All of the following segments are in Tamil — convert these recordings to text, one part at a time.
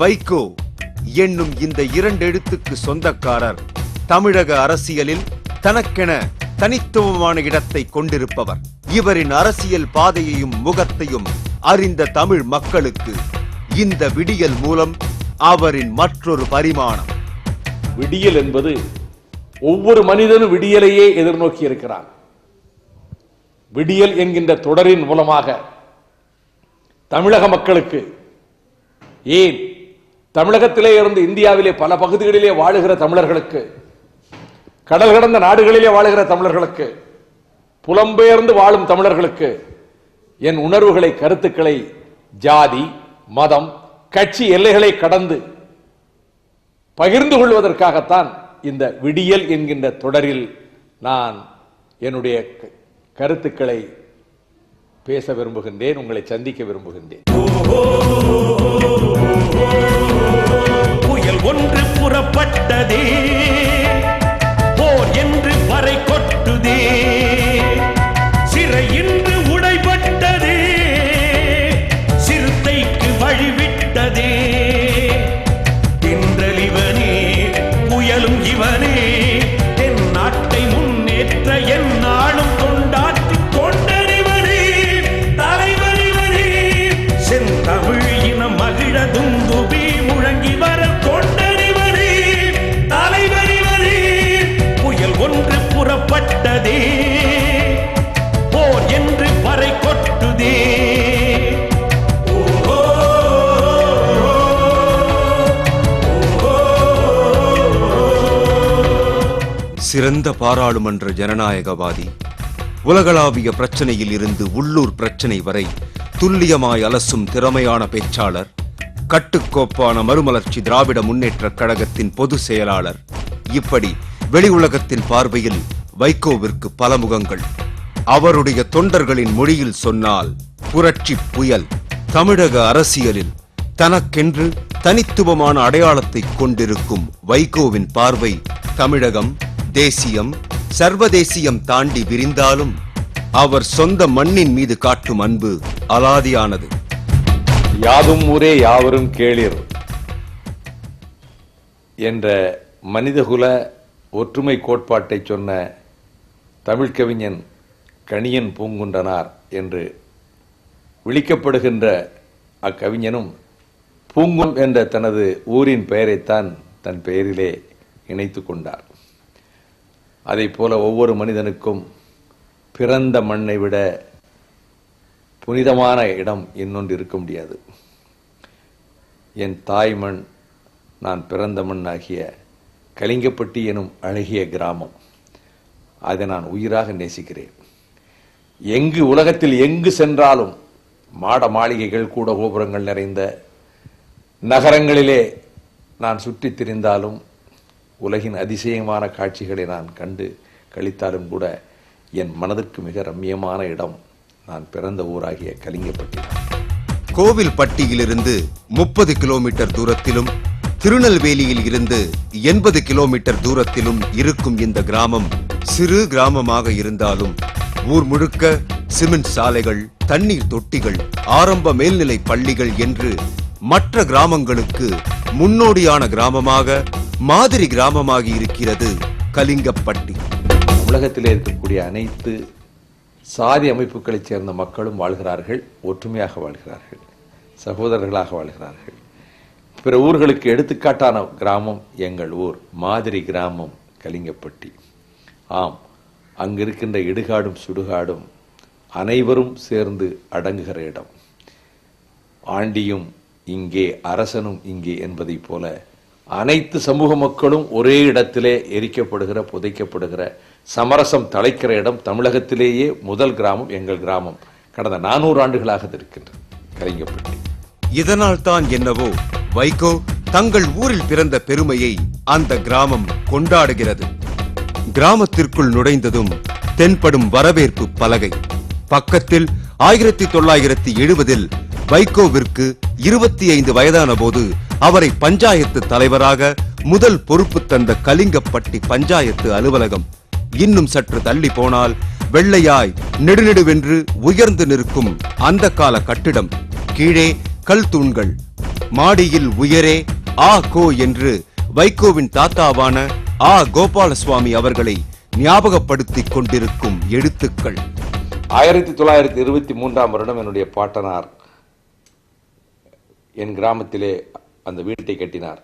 வைகோ என்னும் இந்த இரண்டு எழுத்துக்கு சொந்தக்காரர். தமிழக அரசியலில் தனக்கென தனித்துவமான இடத்தை கொண்டிருப்பவர். இவரின் அரசியல் பாதையையும் முகத்தையும் அறிந்த தமிழ் மக்களுக்கு இந்த விடியல் மூலம் அவரின் மற்றொரு பரிமாணம். விடியல் என்பது ஒவ்வொரு மனிதனும் விடியலையே எதிர்நோக்கி இருக்கிறான். விடியல் என்கின்ற தொடரின் மூலமாக தமிழக மக்களுக்கு ஏன் தமிழகத்திலே இருந்து இந்தியாவிலே பல பகுதிகளிலே வாழுகிற தமிழர்களுக்கு கடல் கடந்த நாடுகளிலே வாழுகிற தமிழர்களுக்கு புலம்பெயர்ந்து வாழும் தமிழர்களுக்கு என் உணர்வுகளை கருத்துக்களை ஜாதி மதம் கட்சி எல்லைகளை கடந்து பகிர்ந்து கொள்வதற்காகத்தான் இந்த விடியல் என்கின்ற தொடரில் நான் என்னுடைய க- கருத்துக்களை பேச விரும்புகின்றேன் உங்களை சந்திக்க விரும்புகின்றேன். ஒன்று புறப்பட்டதே. சிறந்த பாராளுமன்ற ஜனநாயகவாதி. உலகளாவிய பிரச்சனையில் இருந்து உள்ளூர் பிரச்சனை வரை துல்லியமாய் அலசும் திறமையான பேச்சாளர் கட்டுக்கோப்பான மறுமலர்ச்சி திராவிட முன்னேற்றக் கழகத்தின் பொது செயலாளர். இப்படி வெளி உலகத்தின் பார்வையில் வைகோவிற்கு பல முகங்கள் அவருடைய தொண்டர்களின் மொழியில் சொன்னால் புரட்சி புயல். தமிழக அரசியலில் தனக்கென்று தனித்துவமான அடையாளத்தை கொண்டிருக்கும் வைகோவின் பார்வை தமிழகம் தேசியம் சர்வதேசியம் தாண்டி விரிந்தாலும் அவர் சொந்த மண்ணின் மீது காட்டும் அன்பு அலாதியானது. யாதும் ஊரே யாவரும் கேளிர் என்ற மனிதகுல ஒற்றுமை கோட்பாட்டை சொன்ன தமிழ்கவிஞன் கணியன் பூங்குண்டனார் என்று விளிக்கப்படுகின்ற அக்கவிஞனும் பூங்கும் என்ற தனது ஊரின் பெயரைத்தான் தன் பெயரிலே இணைத்து கொண்டார். அதைப் போல ஒவ்வொரு மனிதனுக்கும் பிறந்த மண்ணை விட புனிதமான இடம் இன்னொன்று இருக்க முடியாது. என் தாய் மண் நான் பிறந்த மண் ஆகிய கலிங்கப்பட்டி எனும் அழகிய கிராமம். அதை நான் உயிராக நேசிக்கிறேன். எங்கு உலகத்தில் எங்கு சென்றாலும் மாட மாளிகைகள் கூட கோபுரங்கள் நிறைந்த நகரங்களிலே நான் சுற்றித் திரிந்தாலும் உலகின் அதிசயமான காட்சிகளை நான் கண்டு கழித்தாலும் கூட என் மனதிற்கு மிக ரம்மியமான இடம் நான் பிறந்த ஊராகிய கலிங்கப்பட்டி. கோவில்பட்டியிலிருந்து முப்பது கிலோமீட்டர் தூரத்திலும் திருநெல்வேலியில் இருந்து எண்பது கிலோமீட்டர் தூரத்திலும் இருக்கும் இந்த கிராமம் சிறு கிராமமாக இருந்தாலும் ஊர் முழுக்க சிமெண்ட் சாலைகள் தண்ணீர் தொட்டிகள் ஆரம்ப மேல்நிலை பள்ளிகள் என்று மற்ற கிராமங்களுக்கு முன்னோடியான கிராமமாக மாதிரி கிராமமாகி இருக்கிறது கலிங்கப்பட்டி. உலகத்திலே இருக்கக்கூடிய அனைத்து சாதி அமைப்புகளைச் சேர்ந்த மக்களும் வாழ்கிறார்கள் ஒற்றுமையாக வாழ்கிறார்கள் சகோதரர்களாக வாழ்கிறார்கள். பிற ஊர்களுக்கு எடுத்துக்காட்டான கிராமம் எங்கள் ஊர் மாதிரி கிராமம் கலிங்கப்பட்டி. ஆம் அங்கிருக்கின்ற இடுகாடும் சுடுகாடும் அனைவரும் சேர்ந்து அடங்குகிற இடம். ஆண்டியும் இங்கே அரசனும் இங்கே என்பதைப் போல அனைத்து சமூக மக்களும் ஒரே இடத்திலே எரிக்கப்படுகிற புதைக்கப்படுகிற சமரசம் தலைக்கிற இடம் தமிழகத்திலேயே முதல் கிராமம் எங்கள் கிராமம். கடந்த நானூறு ஆண்டுகளாக இருக்கின்றது. கலிங்கப்பட்டி. இதனால் தான் என்னவோ வைகோ தங்கள் ஊரில் பிறந்த பெருமையை அந்த கிராமம் கொண்டாடுகிறது. கிராமத்திற்குள் நுழைந்ததும் தென்படும் வரவேற்பு பலகை. பக்கத்தில் ஆயிரத்தி தொள்ளாயிரத்தி எழுபதில் வைகோவிற்கு இருபத்தி ஐந்து வயதான போது அவரை பஞ்சாயத்து தலைவராக முதல் பொறுப்பு தந்த கலிங்கப்பட்டி பஞ்சாயத்து அலுவலகம் இன்னும் சற்று தள்ளி போனால் வெள்ளையாய் நெடுநெடுவென்று உயர்ந்து நிற்கும் அந்த கால கட்டிடம். கீழே கல் தூண்கள் மாடியில் உயரே ஆ கோ என்று வைகோவின் தாத்தாவான ஆ கோபாலசுவாமி அவர்களை ஞாபகப்படுத்திக் கொண்டிருக்கும் எழுத்துக்கள். ஆயிரத்தி தொள்ளாயிரத்தி இருபத்தி மூன்றாம் வருடம் என்னுடைய பாட்டனார் என் கிராமத்திலே அந்த வீட்டை கட்டினார்.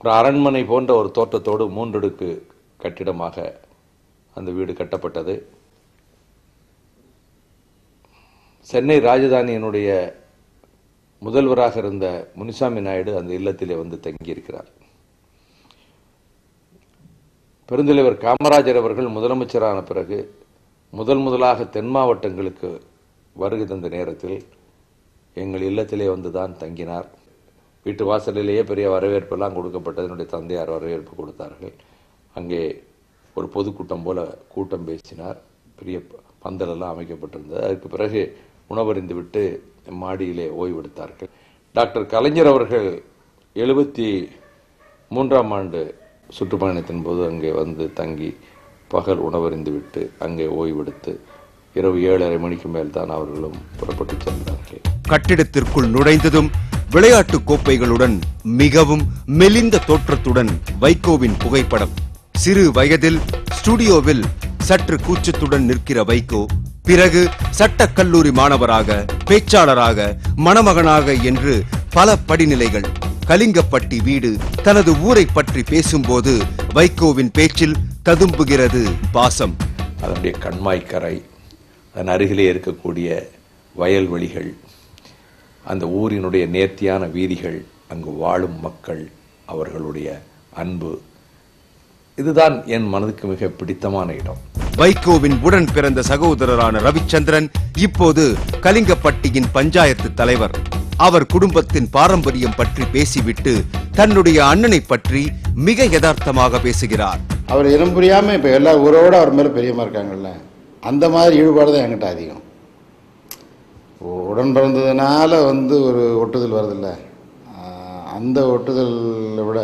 ஒரு அரண்மனை போன்ற ஒரு தோற்றத்தோடு மூன்றடுக்கு கட்டிடமாக அந்த வீடு கட்டப்பட்டது. சென்னை ராஜதானியினுடைய முதல்வராக இருந்த முனிசாமி நாயுடு அந்த இல்லத்திலே வந்து தங்கியிருக்கிறார். பெருந்தலைவர் காமராஜர் அவர்கள் முதலமைச்சரான பிறகு முதல் முதலாக தென் மாவட்டங்களுக்கு வருகை தந்த நேரத்தில் எங்கள் இல்லத்திலே வந்து தான் தங்கினார். வீட்டு வாசலிலேயே பெரிய வரவேற்பெல்லாம் கொடுக்கப்பட்டது. என்னுடைய தந்தையார் வரவேற்பு கொடுத்தார்கள். அங்கே ஒரு பொதுக்கூட்டம் போல கூட்டம் பேசினார். பெரிய ப- பந்தலெல்லாம் அமைக்கப்பட்டிருந்தது. அதுக்கு பிறகு உணவறிந்து விட்டு மாடியிலே ஓய்வெடுத்தார்கள் டாக்டர் கலைஞர் அவர்கள் எழுபத்தி மூன்றாம் ஆண்டு சுற்றுப்பயணத்தின் போது அங்கே வந்து தங்கி பகல் உணவறிந்து விட்டு அங்கே ஓய்வெடுத்து இரவு ஏழரை மணிக்கு மேல் தான் அவர்களும் புறப்பட்டு சென்றார்கள். கட்டிடத்திற்குள் நுழைந்ததும் விளையாட்டு கோப்பைகளுடன் மிகவும் மெலிந்த தோற்றத்துடன் வைகோவின் புகைப்படம். சிறு வயதில் ஸ்டுடியோவில் சற்று கூச்சத்துடன் நிற்கிற வைகோ பிறகு சட்டக் கல்லூரி மாணவராக பேச்சாளராக மணமகனாக என்று பல படிநிலைகள் கலிங்கப்பட்டி வீடு தனது ஊரை பற்றி பேசும்போது வைகோவின் பேச்சில் ததும்புகிறது பாசம். அதனுடைய கண்மாய்க்கரை அதன் அருகிலே இருக்கக்கூடிய வயல்வெளிகள் அந்த ஊரினுடைய நேர்த்தியான வீதிகள் அங்கு வாழும் மக்கள் அவர்களுடைய அன்பு. இதுதான் என் மனதுக்கு மிக பிடித்தமான இடம். வைகோவின் உடன் பிறந்த சகோதரரான ரவிச்சந்திரன் இப்போது கலிங்கப்பட்டியின் பஞ்சாயத்து தலைவர். அவர் குடும்பத்தின் பாரம்பரியம் பற்றி பேசிவிட்டு தன்னுடைய அண்ணனை பற்றி மிக யதார்த்தமாக பேசுகிறார். அவர் இனம் புரியாமல் இப்போ எல்லா ஊரோட அவர் மேலே பெரியமா இருக்காங்கல்ல. அந்த மாதிரி ஈடுபாடு தான் என்கிட்ட அதிகம். உடன் பிறந்ததுனால வந்து ஒரு ஒட்டுதல் வருதில்ல. அந்த ஒட்டுதலை விட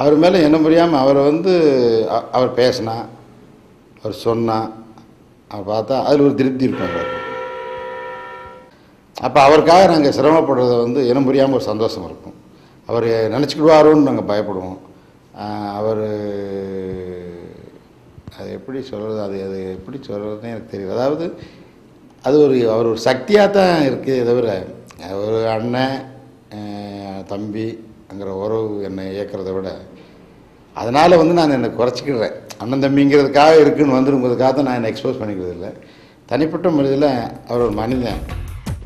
அவர் மேலே இனம் புரியாமல் அவரை வந்து அவர் பேசினா அவர் சொன்னா அவர் பார்த்தா அதில் ஒரு திருப்தி இருக்கும் அப்போ அவருக்காக நாங்கள் சிரமப்படுறத வந்து இனம் புரியாமல் ஒரு சந்தோஷம் இருக்கும். அவர் நினச்சிக்கிடுவாரோன்னு நாங்கள் பயப்படுவோம். அவர் எப்படி சொல்கிறது அது அது எப்படி சொல்கிறதுனே எனக்கு தெரியும் அதாவது அது ஒரு அவர் ஒரு சக்தியாக தான் இருக்குது தவிர ஒரு அண்ணன் தம்பி தம்பிங்கிற உறவு என்னை இயக்கிறத விட அதனால் வந்து நான் என்னை குறைச்சிக்கிடுறேன். அண்ணன் தம்பிங்கிறதுக்காக இருக்குன்னு வந்துருங்கிறதுக்காக தான் நான் என்னை எக்ஸ்போஸ் பண்ணிக்கிறது இல்லை. தனிப்பட்ட முறையில் அவர் ஒரு மனிதன்.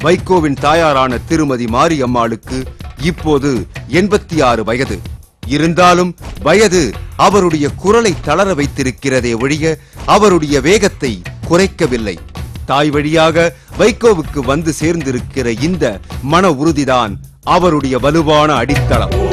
வைகோவின் தாயாரான திருமதி மாரியம்மாளுக்கு இப்போது எண்பத்தி ஆறு வயது. இருந்தாலும் வயது அவருடைய குரலை தளர வைத்திருக்கிறதே ஒழிய அவருடைய வேகத்தை குறைக்கவில்லை. தாய் வழியாக வைகோவுக்கு வந்து சேர்ந்திருக்கிற இந்த மன உறுதிதான் அவருடைய வலுவான அடித்தளம்.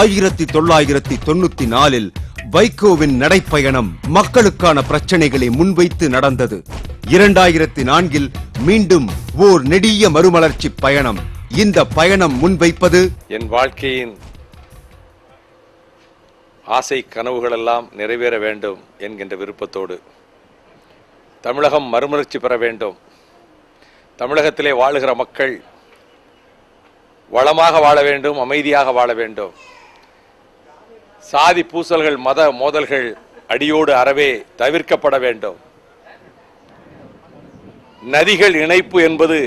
ஆயிரத்தி தொள்ளாயிரத்தி தொண்ணூத்தி நாலில் வைகோவின் நடைப்பயணம் மக்களுக்கான பிரச்சனைகளை முன்வைத்து நடந்தது. இரண்டாயிரத்தி நான்கில் மீண்டும் ஓர் நெடிய மறுமலர்ச்சி பயணம். இந்த பயணம் முன்வைப்பது என் வாழ்க்கையின் ஆசை கனவுகளெல்லாம் நிறைவேற வேண்டும் என்கின்ற விருப்பத்தோடு தமிழகம் மறுமலர்ச்சி பெற வேண்டும். தமிழகத்திலே வாழுகிற மக்கள் வளமாக வாழ வேண்டும் அமைதியாக வாழ வேண்டும். சாதி பூசல்கள் மத மோதல்கள் அடியோடு அறவே தவிர்க்கப்பட வேண்டும். நதிகள் இணைப்பு என்பது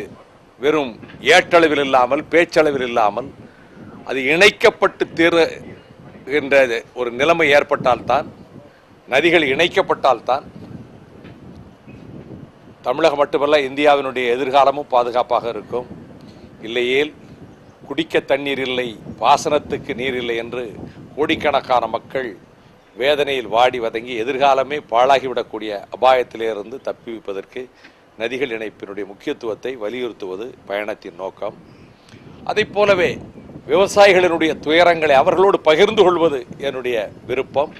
வெறும் ஏற்றளவில் இல்லாமல் பேச்சளவில் இல்லாமல் அது இணைக்கப்பட்டு தீர்கின்ற ஒரு நிலைமை ஏற்பட்டால்தான் நதிகள் இணைக்கப்பட்டால்தான் தமிழகம் மட்டுமல்ல இந்தியாவினுடைய எதிர்காலமும் பாதுகாப்பாக இருக்கும். இல்லையேல் குடிக்க தண்ணீர் இல்லை பாசனத்துக்கு நீர் இல்லை என்று கோடிக்கணக்கான மக்கள் வேதனையில் வாடி வதங்கி எதிர்காலமே பாழாகிவிடக்கூடிய அபாயத்திலிருந்து தப்பிவிப்பதற்கு நதிகள் இணைப்பினுடைய முக்கியத்துவத்தை வலியுறுத்துவது பயணத்தின் நோக்கம். அதைப் போலவே விவசாயிகளினுடைய துயரங்களை அவர்களோடு பகிர்ந்து கொள்வது என்னுடைய விருப்பம்.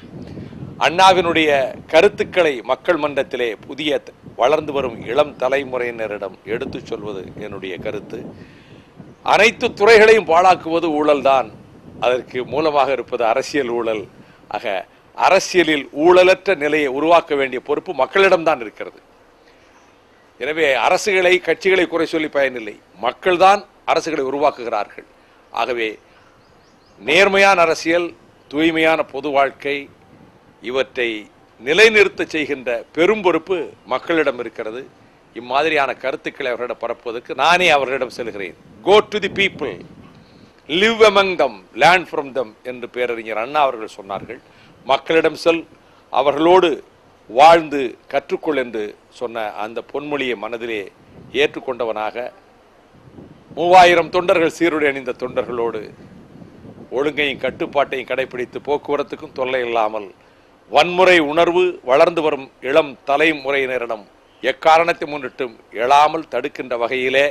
அண்ணாவினுடைய கருத்துக்களை மக்கள் மன்றத்திலே புதிய த- வளர்ந்து வரும் இளம் தலைமுறையினரிடம் எடுத்துச் சொல்வது என்னுடைய கருத்து. அனைத்து துறைகளையும் பாழாக்குவது ஊழல்தான். அதற்கு மூலமாக இருப்பது அரசியல் ஊழல். ஆக அரசியலில் ஊழலற்ற நிலையை உருவாக்க வேண்டிய பொறுப்பு மக்களிடம்தான் இருக்கிறது. எனவே அரசுகளை கட்சிகளை குறை சொல்லி பயனில்லை. மக்கள்தான் அரசுகளை உருவாக்குகிறார்கள். ஆகவே நேர்மையான அரசியல் தூய்மையான பொது வாழ்க்கை இவற்றை நிலைநிறுத்த செய்கின்ற பெரும் பொறுப்பு மக்களிடம் இருக்கிறது. இம்மாதிரியான கருத்துக்களை அவர்களிடம் பரப்புவதற்கு நானே அவர்களிடம் செல்கிறேன். Go to the people live among them learn from them என்று பேரறிஞர் அண்ணா அவர்கள் சொன்னார்கள். மக்களிடம் செல். அவர்களோடு வாழ்ந்து கற்றுக்கொள் என்று சொன்ன அந்த பொன்மொழியை மனதிலே ஏற்றுக்கொண்டவனாக மூவாயிரம் தொண்டர்கள் சீருடை அணிந்த தொண்டர்களோடு ஒழுங்கையும் கட்டுப்பாட்டையும் கடைபிடித்து போக்குவரத்துக்கும் தொல்லை இல்லாமல் வன்முறை உணர்வு வளர்ந்து வரும் இளம் தலைமுறையினரிடம் எக்காரணத்தை முன்னிட்டும் எழாமல் தடுக்கின்ற வகையிலே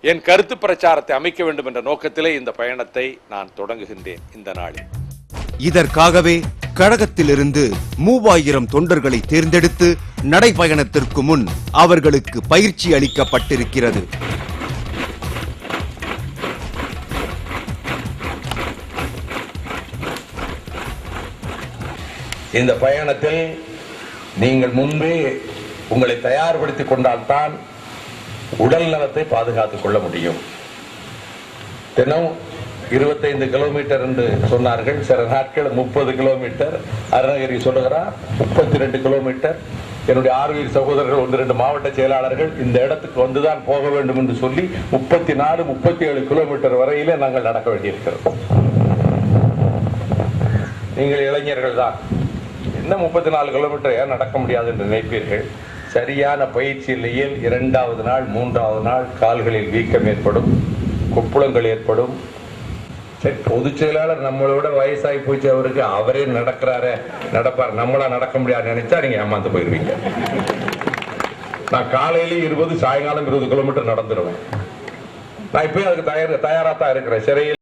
என் கருத்து பிரச்சாரத்தை அமைக்க வேண்டும் என்ற நோக்கத்திலே இந்த பயணத்தை நான் தொடங்குகின்றேன் இந்த நாளில். இதற்காகவே கழகத்திலிருந்து மூவாயிரம் தொண்டர்களை தேர்ந்தெடுத்து நடைபயணத்திற்கு முன் அவர்களுக்கு பயிற்சி அளிக்கப்பட்டிருக்கிறது. இந்த பயணத்தில் நீங்கள் முன்பே உங்களை தயார்படுத்திக் கொண்டால்தான் உடல் நலத்தை பாதுகாத்துக் கொள்ள முடியும். தினம் இருபத்தைந்து கிலோமீட்டர் என்று சொன்னார்கள். சில நாட்கள் முப்பது கிலோமீட்டர். அருணகிரி சொல்லுகிறார் முப்பத்தி ரெண்டு கிலோமீட்டர். என்னுடைய ஆர்வீர் சகோதரர்கள் ஒன்று ரெண்டு மாவட்ட செயலாளர்கள் இந்த இடத்துக்கு வந்துதான் போக வேண்டும் என்று சொல்லி முப்பத்தி நாலு முப்பத்தி ஏழு கிலோமீட்டர் வரையிலே நாங்கள் நடக்க வேண்டியிருக்கிறோம் நீங்கள் இளைஞர்கள் தான் என்ன முப்பத்தி நாலு கிலோமீட்டர் ஏன் நடக்க முடியாது என்று நினைப்பீர்கள்? சரியான பயிற்சி இல்லையில் இரண்டாவது நாள் மூன்றாவது நாள் கால்களில் வீக்கம் ஏற்படும் குப்புளங்கள் ஏற்படும். சரி பொதுச் செயலாளர் நம்மளோட வயசாகி போச்சு அவருக்கு. அவரே நடக்கிறாரே நடப்பார். நம்மளா நடக்க முடியாது நினைச்சா நீங்க ஏமாந்து போயிருவீங்க. நான் காலையிலேயே இருபது சாயங்காலம் இருபது கிலோமீட்டர் நடந்துருவேன். நான் இப்பயும் அதுக்கு தயார் தயாராக தான் இருக்கிறேன். சிறையில்